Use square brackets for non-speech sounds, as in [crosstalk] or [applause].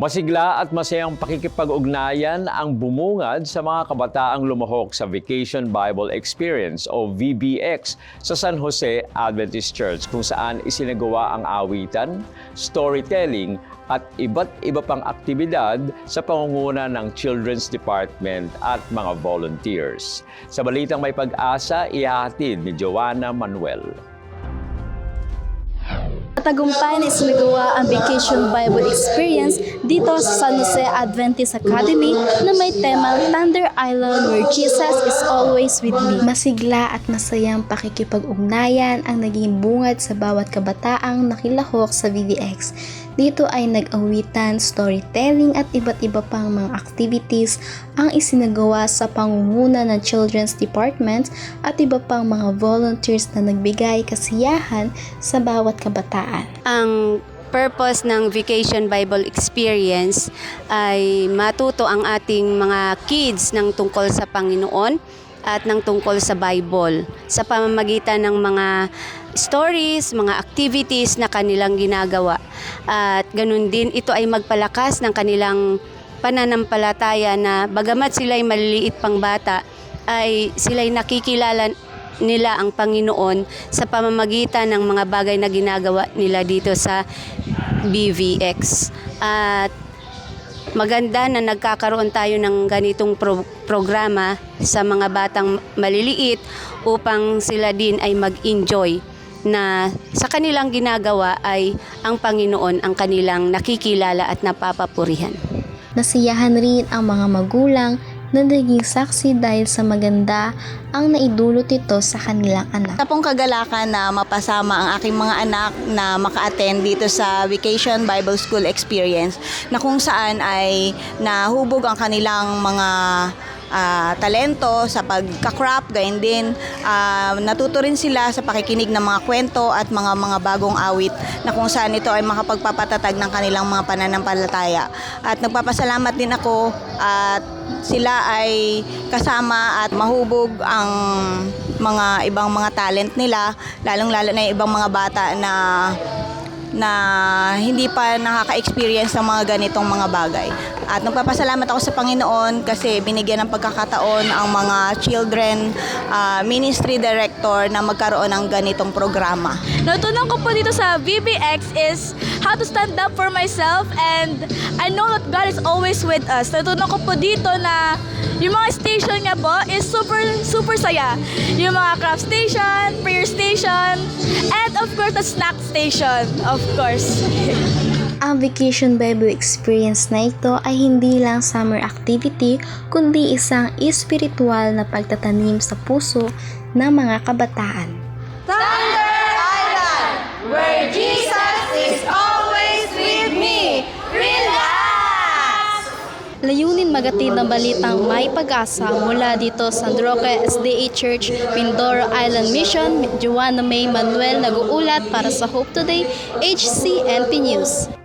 Masigla at masayang pakikipag-ugnayan ang bumungad sa mga kabataang lumahok sa Vacation Bible Experience o VBX sa San Jose Adventist Church kung saan isinagawa ang awitan, storytelling at iba't iba pang aktibidad sa pangunguna ng Children's Department at mga volunteers. Sa balitang may pag-asa, ihahatid ni Joanna Manuel. Tagumpay na isinagawa ang Vacation Bible Experience dito sa San Jose Adventist Academy na may temang Thunder Island where Jesus is always with me. Masigla at masayang pakikipag-ugnayan ang naging bungad sa bawat kabataang nakilahok sa VBX. Dito ay nag-awitan, storytelling at iba't iba pang mga activities ang isinagawa sa pangunguna ng Children's Department at iba pang mga volunteers na nagbigay kasiyahan sa bawat kabataan. Ang purpose ng Vacation Bible Experience ay matuto ang ating mga kids ng tungkol sa Panginoon at ng tungkol sa Bible sa pamamagitan ng mga stories, mga activities na kanilang ginagawa. At ganun din, ito ay magpalakas ng kanilang pananampalataya na bagamat sila'y maliliit pang bata, ay sila'y nakikilala nila ang Panginoon sa pamamagitan ng mga bagay na ginagawa nila dito sa BVX. At maganda na nagkakaroon tayo ng ganitong pro- programa sa mga batang maliliit upang sila din ay mag-enjoy na sa kanilang ginagawa ay ang Panginoon ang kanilang nakikilala at napapapurihan. Nasiyahan rin ang mga magulang na naging saksi dahil sa maganda ang naidulot ito sa kanilang anak. Sa pong kagalakan na mapasama ang aking mga anak na maka-attend dito sa Vacation Bible School Experience na kung saan ay nahubog ang kanilang mga ah, talento sa pagka-crop, gayon din ah, natuto rin sila sa pakikinig ng mga kwento at mga mga bagong awit na kung saan ito ay makapagpapatatag ng kanilang mga pananampalataya. At nagpapasalamat din ako at sila ay kasama at mahubog ang mga ibang mga talent nila, lalong-lalo na yung ibang mga bata na na hindi pa nakaka-experience ng mga ganitong mga bagay. At nagpapasalamat ako sa Panginoon kasi binigyan ng pagkakataon ang mga children ah, ministry director na magkaroon ng ganitong programa. Natutunan ko po dito sa VBX is how to stand up for myself and I know that God is always with us. Natutunan ko po dito na yung mga station niya po is super, super saya. Yung mga craft station, prayer station, and of course the snack station, of course. [laughs] Ang Vacation Bible Experience na ito ay hindi lang summer activity kundi isang espiritual na pagtatanim sa puso ng mga kabataan. Layunin magatid ng balitang may pag-asa mula dito sa Roque SDA Church, Mindoro Island Mission, Joanna May Manuel nag-uulat para sa Hope Today, HCNP News.